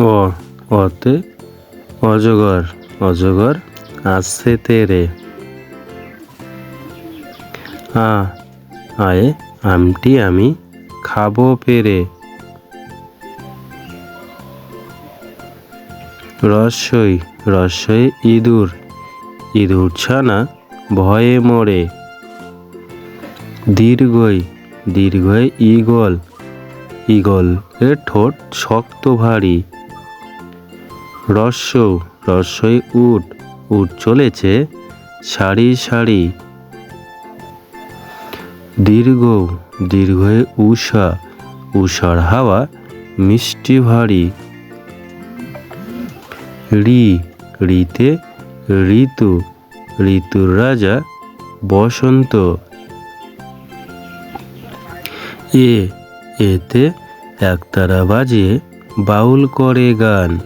অ অতে অজগর অজগর আসছে তেরে। আ, আয়ে আমটি আমি খাব পেরে। রসই রসই ইঁদুর ইঁদুর ছানা ভয়ে মরে। দীর্ঘই দীর্ঘই ঈগল ঈগল এর ঠোঁট শক্ত ভারী। রস্য রস্যই উট উট চলেছে সারি সারি। দীর্ঘ, দীর্ঘয়ে উষা, উষার হাওয়া মিষ্টি ভারী। ঋ ঋতে ঋতু, ঋতুর রাজা বসন্ত। এ, এতে একতারা বাজিয়ে বাউল করে গান।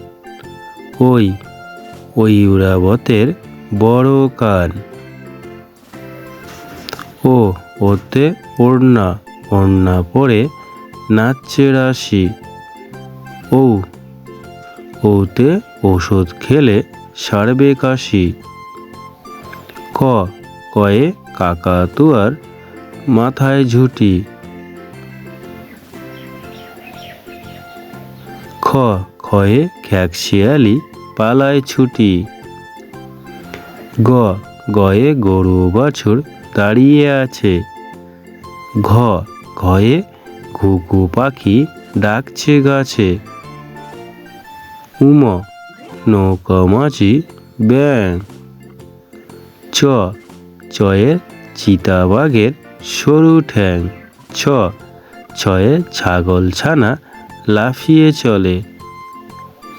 ওই ওই ইউরাবতের বড় কান। ও, ওতে ওড়না ওড়না পরে নাচছে রাশি। ও ওতে ওষুধ খেলে সারবে কাশি। ক, কয়ে কাকাতুয়ার মাথায় ঝুঁটি। খ খয়ে খ্যাকশিয়ালি পালায় ছুটি। গ, গয়ে গরু বাছুর দাঁড়িয়ে আছে। ঘ, ঘয়ে ঘুঘু পাখি ডাকছে গাছে। উম, নৌকা মাঝি ব্যাং। চ চয়ে চিতাবাঘের সরু ঠ্যাং। ছ, ছয়ে ছাগল ছানা লাফিয়ে চলে।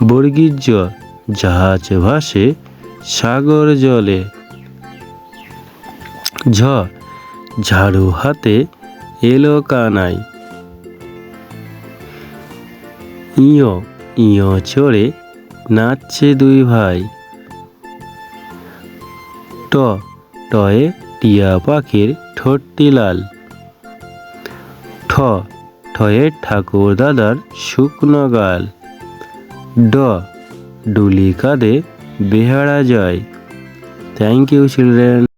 বর্গীর জ জাহাজ ভাসে সাগর জলে। ঝ, ঝাড়ু হাতে এলো কানাই। ইয় ইয় চড়ে নাচছে দুই ভাই। ট, টয়ে টিয়া পাখির ঠোঁটটি লাল। ঠ, ঠয়ে ঠাকুর দাদার শুকনো গাল। ড। ডুলি কাঁধে বেহারা যায় থ্যাংক ইউ চিলড্রেন